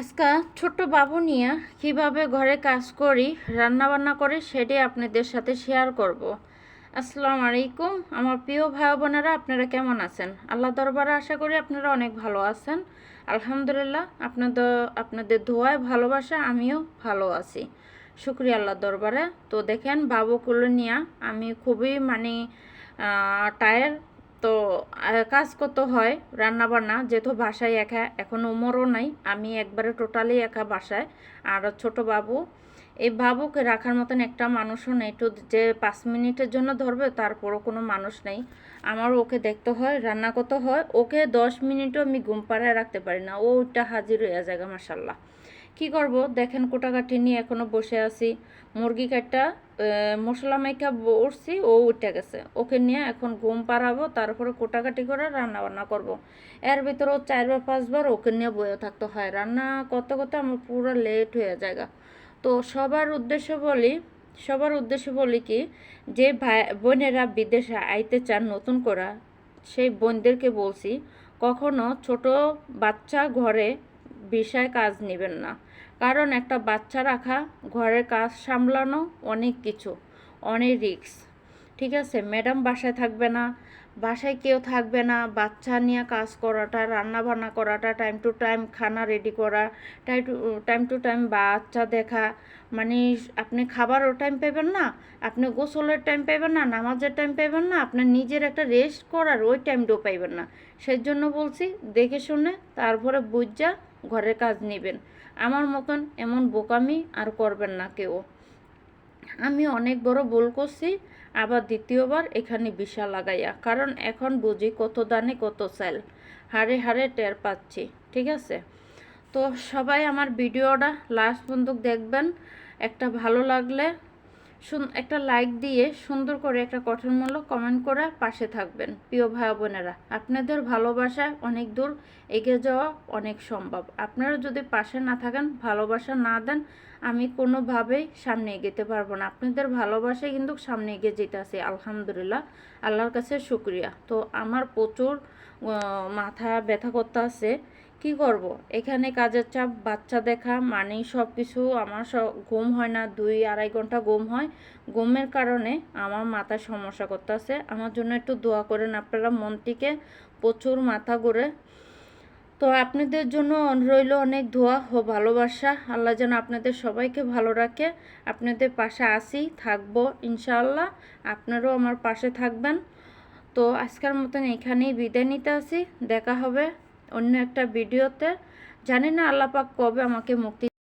আজকে ছোট্ট বাবু নিয়ে কীভাবে ঘরে কাজ করি রান্না বান্না করি সেটাই আপনাদের সাথে শেয়ার করব। আসসালামু আলাইকুম। আমার প্রিয় ভাই বোনেরা, আপনারা কেমন আছেন? আল্লাহ দরবারে আশা করি আপনারা অনেক ভালো আছেন। আলহামদুলিল্লাহ, আপনাদের আপনাদের ধোয়ায় ভালোবাসা, আমিও ভালো আছি। শুক্রিয়া আল্লাহ দরবারে। তো দেখেন বাবুকুলো নিয়ে আমি খুবই মানে টায়ার তো কাজ করতে হয় রান্না বান্না যেহেতু বাসায় একা, এখন ওমরও নাই, আমি একবারে টোটালি একা বাসায়, আর ছোট বাবু এই বাবুকে রাখার মতন একটা মানুষও নেই। তো যে পাঁচ মিনিটের জন্য ধরবে, তারপরও কোনো মানুষ নেই। আমার ওকে দেখতে হয়, রান্না করতে হয়। ওকে দশ মিনিটও আমি ঘুম পাড়ায় রাখতে পারি না। ও ওইটা হাজির হয়ে যায় মাসাল্লাহ কি করব? দেখেন কোটাকাটি নিয়ে এখনও বসে আছি। মুরগি কাটটা মশলা মাইকা উঠছি ও উঠে গেছে। ওকে নিয়ে এখন ঘুম পাড়াবো, তারপরে কোটাকাটি করে রান্না বান্না করব। এর ভিতরে ও চারবার পাঁচবার ওকে নিয়ে বয়ে থাকতে হয়। রান্না করতে করতে আমার পুরো লেট হয়ে যায় তো সবার উদ্দেশ্য বলি, সবার উদ্দেশ্য বলি কি, যে ভাই, বোনেরা বিদেশে আইতে চান নতুন করা, সেই বোনদেরকে বলছি, কখনো ছোট বাচ্চা ঘরে বিষয় কাজ নেবেন না। কারণ একটা বাচ্চা রাখা, ঘরের কাজ সামলানো অনেক কিছু, অনেক রিস্ক ঠিক আছে, ম্যাডাম বাসায় থাকবে না, বাসায় কেউ থাকবে না, বাচ্চা নিয়ে কাজ করাটা রান্না বান্না করাটা টাইম টু টাইম খানা রেডি করা time to time to time বাচ্চা দেখা মানে আপনি খাবারও টাইম পাবেন না, আপনি গোসলের টাইম পাবেন না, নামাজের টাইম পাবেন না, আপনার নিজের একটা রেস্ট করার ওই টাইমটাও পাইবেন না। সেই জন্য বলছি, দেখে শুনে তারপরে বুঝা ঘরের কাজ নেবেন। আমার মতন এমন বোকামি আর করবেন না কেউ। আমি অনেক বড় ভুল করছি আবার দ্বিতীয়বার এখানে বিশা লাগাইয়া, কারণ এখন বুঝি কত দানে কত সেল। হারে হারে টের পাচ্ছি, ঠিক আছে? তো সবাই আমার ভিডিওটা লাস্ট বন্ধুক দেখবেন। একটা ভালো লাগলে একটা লাইক দিয়ে সুন্দর করে একটা গঠনমূলক কমেন্ট করে পাশে থাকবেন। প্রিয় ভাই বোনেরা, আপনাদের ভালোবাসায় অনেক দূর এগিয়ে যাওয়া অনেক সম্ভব। আপনারা যদি পাশে না থাকেন, ভালোবাসা না দেন, আমি কোনোভাবেই সামনে এগোতে পারব না। আপনাদের ভালোবাসায় কিন্তু সামনে এগিয়ে যেতে আছে, আলহামদুলিল্লাহ। আল্লাহর কাছে শুক্রিয়া। তো আমার প্রচুর মাথা ব্যথা করতে আছে। কি করব? এখানে কাজের চাপ, বাচ্চা দেখা মানেই সব কিছু আমার সব ঘুম হয় না, দুই আড়াই ঘণ্টা ঘুম হয়। ঘুমের কারণে আমার মাথায় সমস্যা করতেছে। আমার জন্য একটু দোয়া করেন আপনারা মনটিকে প্রচুর মাথা ঘুরে। তো আপনাদের জন্য রইল অনেক ধোয়া ও ভালোবাসা। আল্লাহ যেন আপনাদের সবাইকে ভালো রাখে। আপনাদের পাশে আসি থাকব ইনশাআল্লাহ। আপনারাও আমার পাশে থাকবেন। তো আজকের মতন এখানেই বিদায় নিতে আসি। দেখা হবে। অন্য একটা ভিডিওতে। জানি না আল্লাপাক কবে আমাকে মুক্তি